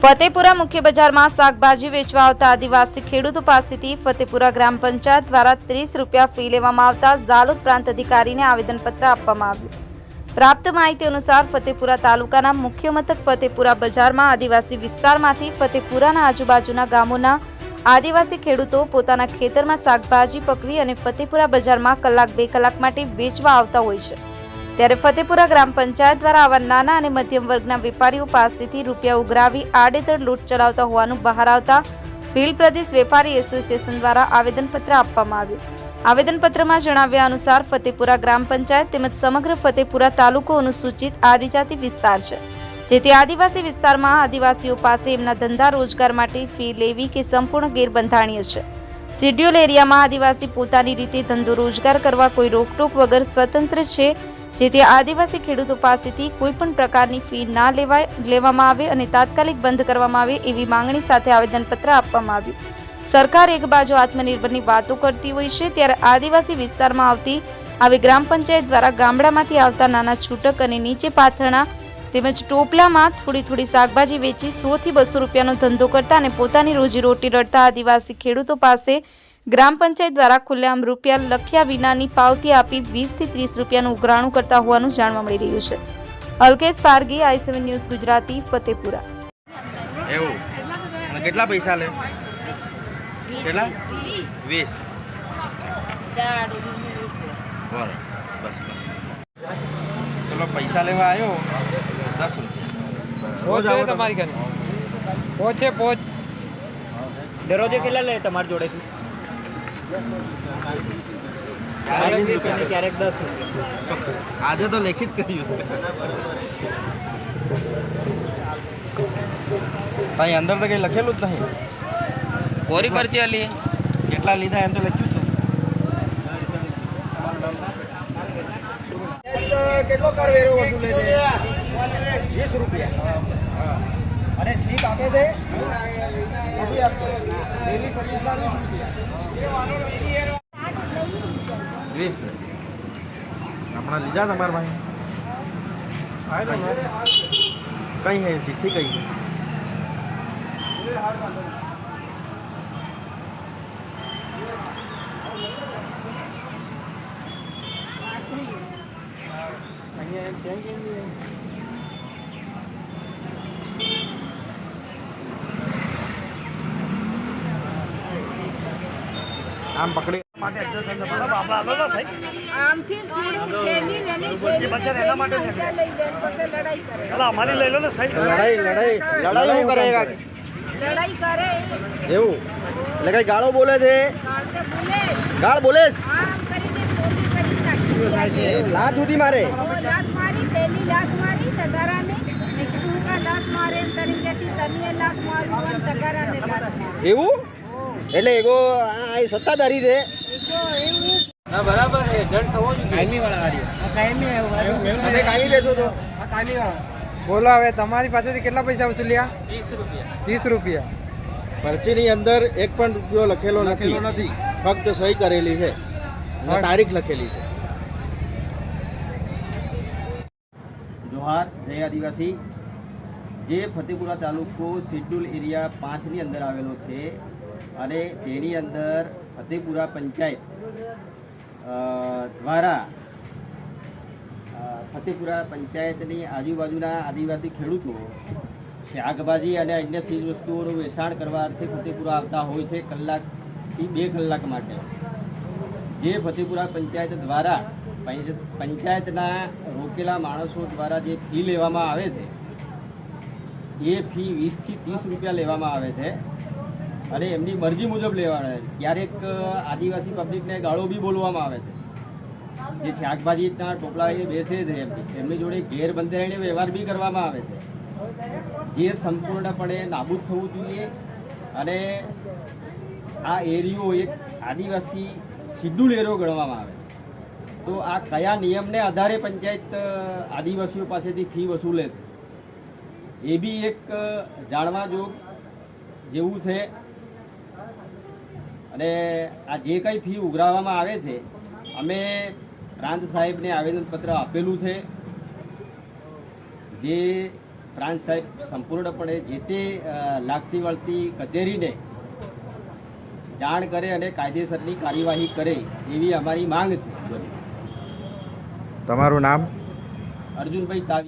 ફતેપુરા મુખ્ય બજારમાં શાકભાજી વેચવા આવતા આદિવાસી ખેડૂતો પાસેથી ફતેપુરા ગ્રામ પંચાયત દ્વારા ત્રીસ રૂપિયા ફી લેવામાં આવતા ઝાલોદ પ્રાંત અધિકારીને આવેદનપત્ર આપવામાં આવ્યું. પ્રાપ્ત માહિતી અનુસાર ફતેપુરા તાલુકાના મુખ્ય મથક ફતેપુરા બજારમાં આદિવાસી વિસ્તારમાંથી ફતેપુરાના આજુબાજુના ગામોના આદિવાસી ખેડૂતો પોતાના ખેતરમાં શાકભાજી પકવી અને ફતેપુરા બજારમાં કલાક બે કલાક માટે વેચવા આવતા હોય છે. ત્યારે ફતેપુરા ગ્રામ પંચાયત દ્વારા આવા નાના અને મધ્યમ વર્ગના વેપારીઓ પાસેથી રૂપિયા ઉઘરાવી આડેધડ લૂંટ ચલાવતા હોવાનું બહાર આવતા ભીલ પ્રદેશ વેપારી એસોસિએશન દ્વારા આવેદનપત્ર આપવામાં આવ્યું. આવેદનપત્રમાં જણાવ્યા અનુસાર ફતેપુરા ગ્રામ પંચાયત તેમજ સમગ્ર ફતેપુરા તાલુકો અનુસૂચિત આદિજાતિ વિસ્તાર છે, જેથી આદિવાસી વિસ્તારમાં આદિવાસીઓ પાસે એમના ધંધા રોજગાર માટે ફી લેવી કે સંપૂર્ણ ગેરબંધારણીય છે. શિડ્યુલ એરિયામાં આદિવાસી પોતાની રીતે ધંધો રોજગાર કરવા કોઈ રોકટોક વગર સ્વતંત્ર છે જેથી આદિવાસી ખેડૂતો પાસેથી કોઈ પણ પ્રકારની ફી ના લેવાય, લેવામાં આવે અને તાત્કાલિક બંધ કરવામાં આવે એવી માંગણી સાથે આવેદનપત્ર આપવામાં આવ્યું. સરકાર એક બાજુ આત્મનિર્ભરની વાતો કરતી હોય છે, ત્યારે આદિવાસી વિસ્તારમાં આવતી આવી ગ્રામ પંચાયત દ્વારા ગામડામાંથી આવતા નાના છૂટક અને નીચે પાથરણા તેમજ ટોપલામાં થોડી થોડી શાકભાજી વેચી સો થી બસો રૂપિયાનો ધંધો કરતા અને પોતાની રોજીરોટી રડતા આદિવાસી ખેડૂતો પાસે ગ્રામ પંચાયત દ્વારા ખુલ્લેઆમ રૂપિયા લખ્યા વિનાની પાવતી આપી વીસથી ત્રીસ રૂપિયાનું ઉઘરાણું કરતા હોવાનું જાણવા મળી રહ્યું છે. Alkesh Pargi I seven news Gujarati Fatepura. એવું? અને કેટલા પૈસા લે? કેટલા? વીસ. બરાબર બસ બસ. ચલો પૈસા લેવા આવ્યો દસ રૂપિયા. તમારી ઘરે. પોચ છે દરરોજે કેટલા લે તમારી જોડેથી? ક્યારેક દસ આજે તો લેખિત કર્યું ત્યાં અંદર તો કઈ લખેલું જ નહીં. કોરી પરચી અલી કેટલા લીધા એમ તો લખ્યું છું. કેટલો કરવેરો વસૂલે છે? વીસ રૂપિયા. આપે છે? નથી આપતો. ડેલી સર્વિસના વીસ રૂપિયા વીસ. હમણાં લીધા તમારા ભાઈ? કઈ હે ચિઠ્ઠી કઈ છે? આમ પકડી આમથી સીધું થેલી લેની ને થેલી ઊંચા લઈ જાય પછી લડાઈ લડાઈ લડાઈ લડાઈ કરેગા લડાઈ કરે. એવું. એટલે કઈ ગાળો બોલે છે? ગાળ બોલે. ગાળ બોલે આમ કરીને મોટી કરી નાખી. લાત સુધી મારે. લાત મારી લાત મારી તગારાને મેં કીધું હું કા લાત મારે કરીને કહેતી તને લાત મારું તગારાને લાત એવું? એટલે એગો આ સત્તાધારી છે. બરાબર કાયમી લેશો તો. કાયમી વાળા બોલો હવે તમારી પાસેથી કેટલા પૈસા વસૂલ્યા ત્રીસ રૂપિયા. ત્રીસ રૂપિયા. પરચીની અંદર એક પણ રૂપિયો લખેલો લખેલો નથી. ફક્ત સહી કરેલી છે. અને તારીખ લખેલી છે. જોહાર જય આદિવાસી. જે ફતેપુરા તાલુકો શેડ્યુલ એરિયા પાંચની અંદર આવેલો છે અને તેની અંદર ફતેપુરા પંચાયત દ્વારા ફતેપુરા પંચાયતની આજુબાજુના આદિવાસી ખેડૂતો શાકભાજી અને અન્ય ચીજ વસ્તુઓનું વેચાણ કરવા અર્થે ફતેપુરા આવતા હોય છે કલાકથી બે કલાક માટે. જે ફતેપુરા પંચાયત દ્વારા પંચ- પંચાયતના રોકેલા માણસો દ્વારા જે ફી લેવામાં આવે છે, એ ફી વીસથી ત્રીસ રૂપિયા લેવામાં આવે છે. અને એમની મરજી મુજબ લેવાના છે. ક્યારેક આદિવાસી પબ્લિકને ગાળો બી બોલવામાં આવે છે. જે શાકભાજીના ટોપલા બેસે છે એમની જોડે ગેરબંધારણીય વ્યવહાર બી કરવામાં આવે છે. જે સંપૂર્ણપણે નાબૂદ થવું જોઈએ અને આ એરિયો એક આદિવાસી શિડ્યુલ એરિયો ગણવામાં આવે તો આ કયા નિયમને આધારે પંચાયત આદિવાસીઓ પાસેથી ફી વસૂલે એ બી એક જાણવા જોગ જેવું છે. અને આ જે કંઈ ફી ઉઘરાવવામાં આવે છે અમે પ્રાંત સાહેબને આવેદનપત્ર આપેલું છે. જે પ્રાંત સાહેબ સંપૂર્ણપણે જે તે લાગતી વળતી કચેરીને જાણ કરે અને કાયદેસરની કાર્યવાહી કરે એવી અમારી માંગ છે. તમારું નામ? અર્જુનભાઈ તાવી